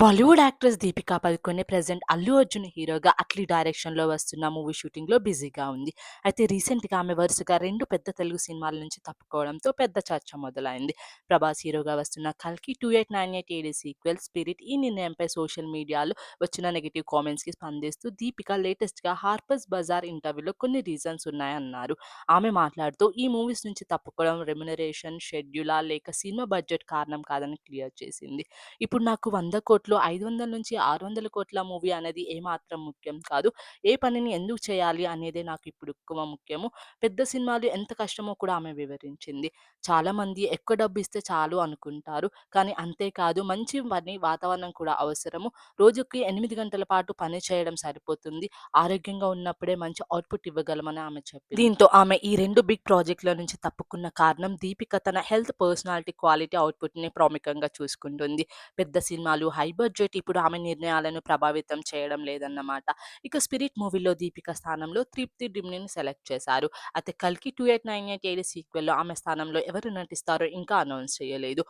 Bollywood actress Deepika Padukone present Allu Arjun హీరోగా అట్లీ డైరెక్షన్‌లో వస్తున్న మూవీ షూటింగ్‌లో బిజీగా ఉంది. అయితే రీసెంట్‌గా ఆమె వరుసగా రెండు పెద్ద తెలుగు సినిమాల నుంచి తప్పుకోవడంతో పెద్ద చర్చ మొదలైంది. ప్రభాస్ హీరోగా వస్తున్న 'కల్కి 2898 ఏడీ సీక్వెల్ 'స్పిరిట్' ఈ నిర్ణయంపై సోషల్ మీడియాలో వచ్చిన నెగిటివ్ కామెంట్స్‌కి స్పందిస్తూ దీపిక లేటెస్ట్‌గా 'హార్పర్స్ బజార్' ఇంటర్వ్యూలో కొన్ని రీజన్స్ ఉన్నాయన్నారు. ఆమె మాట్లాడుతూ ఈ మూవీస్ నుంచి తప్పుకోవడం రెమ్యునరేషన్, షెడ్యూలా లేక సినిమా బడ్జెట్ కారణం కాదని క్లియర్ చేసింది. ఇప్పుడు నాకు వంద కోట్లు, 500-600 కోట్ల మూవీ అనేది ఏమాత్రం ముఖ్యం కాదు. ఏ పనిని ఎందుకు చేయాలి అనేదే నాకు ఇప్పుడు ఎక్కువ ముఖ్యము. పెద్ద సినిమాలు ఎంత కష్టమో కూడా ఆమె వివరించింది. చాలామంది ఎక్కువ డబ్బు ఇస్తే చాలు అనుకుంటారు. కానీ అంతేకాదు మంచి పని వాతావరణం కూడా అవసరము. రోజుకి ఎనిమిది గంటల పాటు పని చేయడం సరిపోతుంది. ఆరోగ్యంగా ఉన్నప్పుడే మంచి అవుట్‌పుట్ ఇవ్వగలమని ఆమె చెప్పింది. దీంతో ఆమె ఈ రెండు బిగ్ ప్రాజెక్ట్‌ల నుంచి తప్పుకున్న కారణం దీపిక తన హెల్త్, పర్సనాలిటీ, క్వాలిటీ అవుట్‌పుట్‌ని ప్రాముఖ్యంగా చూసుకుంటుంది. పెద్ద సినిమాలు, హై బడ్జెట్ ఇప్పుడు ఆమె నిర్ణయాలను ప్రభావితం చేయడం లేదన్నమాట. ఇక 'స్పిరిట్' మూవీలో దీపిక స్థానంలో తృప్తి డిమ్నిని సెలెక్ట్ చేశారు. అయితే 'కల్కి two eight nine eight eight సీక్వెల్‌లో ఆమె స్థానంలో ఎవరు నటిస్తారో ఇంకా అనౌన్స్ చేయలేదు.